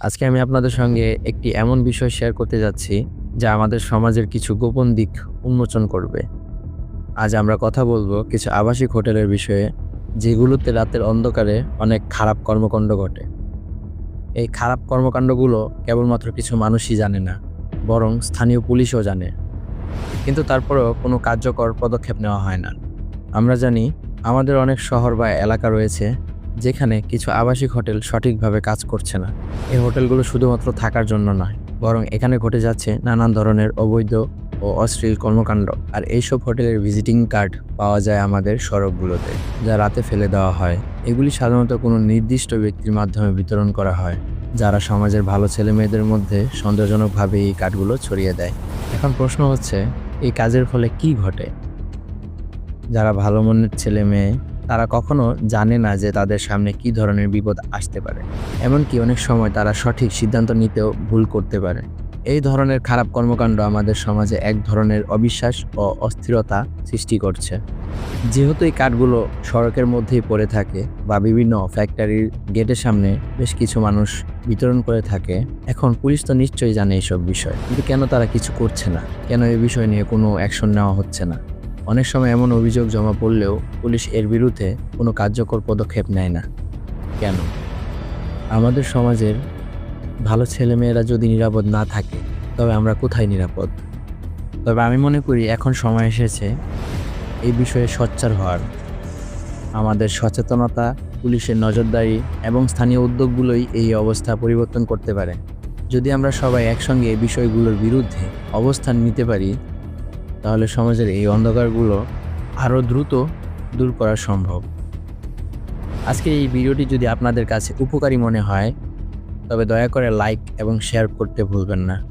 আজকে আমি আপনাদের সঙ্গে একটি এমন বিষয় শেয়ার করতে যাচ্ছি, যা আমাদের সমাজের কিছু গোপন দিক উন্মোচন করবে। আজ আমরা কথা বলব কিছু আবাসিক হোটেলের বিষয়ে, যেগুলোতে রাতের অন্ধকারে অনেক খারাপ কর্মকাণ্ড ঘটে। এই খারাপ কর্মকাণ্ডগুলো কেবলমাত্র কিছু মানুষই জানে না, বরং স্থানীয় পুলিশও জানে। কিন্তু তারপরেও কোনো কার্যকর পদক্ষেপ নেওয়া হয় না। আমরা জানি, আমাদের অনেক শহর বা এলাকা রয়েছে যেখানে কিছু আবাসিক হোটেল সঠিকভাবে কাজ করছে না। এই হোটেলগুলো শুধুমাত্র থাকার জন্য নয়, বরং এখানে ঘটে যাচ্ছে নানান ধরনের অবৈধ ও অশ্লীল কর্মকাণ্ড। আর এইসব হোটেলের ভিজিটিং কার্ড পাওয়া যায় আমাদের সড়কগুলোতে, যা রাতে ফেলে দেওয়া হয়। এগুলি সাধারণত কোনো নির্দিষ্ট ব্যক্তির মাধ্যমে বিতরণ করা হয়, যারা সমাজের ভালো ছেলে মেয়েদের মধ্যে সন্দেহজনকভাবে এই কার্ডগুলো ছড়িয়ে দেয়। এখন প্রশ্ন হচ্ছে, এই কাজের ফলে কি ঘটে? যারা ভালো মনের ছেলে মেয়ে তারা কখনো জানে না যে তাদের সামনে কি ধরনের বিপদ আসতে পারে। এমনকি অনেক সময় তারা সঠিক সিদ্ধান্ত নিতেও ভুল করতে পারে। এই ধরনের খারাপ কর্মকাণ্ড আমাদের সমাজে এক ধরনের অবিশ্বাস ও অস্থিরতা সৃষ্টি করছে। যেহেতু এই কাঠগুলো সড়কের মধ্যেই পড়ে থাকে বা বিভিন্ন ফ্যাক্টরির গেটের সামনে বেশ কিছু মানুষ বিতরণ করে থাকে, এখন পুলিশ তো নিশ্চয়ই জানে এইসব বিষয়। কিন্তু কেন তারা কিছু করছে না? কেন এই বিষয় নিয়ে কোনো অ্যাকশন নেওয়া হচ্ছে না? অনেক সময় এমন অভিযোগ জমা পড়লেও পুলিশ এর বিরুদ্ধে কোনো কার্যকর পদক্ষেপ নেয় না। কেন? আমাদের সমাজের ভালো ছেলেমেয়েরা যদি নিরাপদ না থাকে, তবে আমরা কোথায় নিরাপদ? তবে আমি মনে করি এখন সময় এসেছে এই বিষয়ে সোচ্চার হওয়ার। আমাদের সচেতনতা, পুলিশের নজরদারি এবং স্থানীয় উদ্যোগগুলোই এই অবস্থা পরিবর্তন করতে পারে। যদি আমরা সবাই একসঙ্গে এই বিষয়গুলোর বিরুদ্ধে অবস্থান নিতে পারি তাহলে সমাজের এই অন্ধকারগুলো আরও দ্রুত দূর করা সম্ভব। আজকে এই ভিডিওটি যদি আপনাদের কাছে উপকারী মনে হয়, তবে দয়া করে লাইক এবং শেয়ার করতে ভুলবেন না।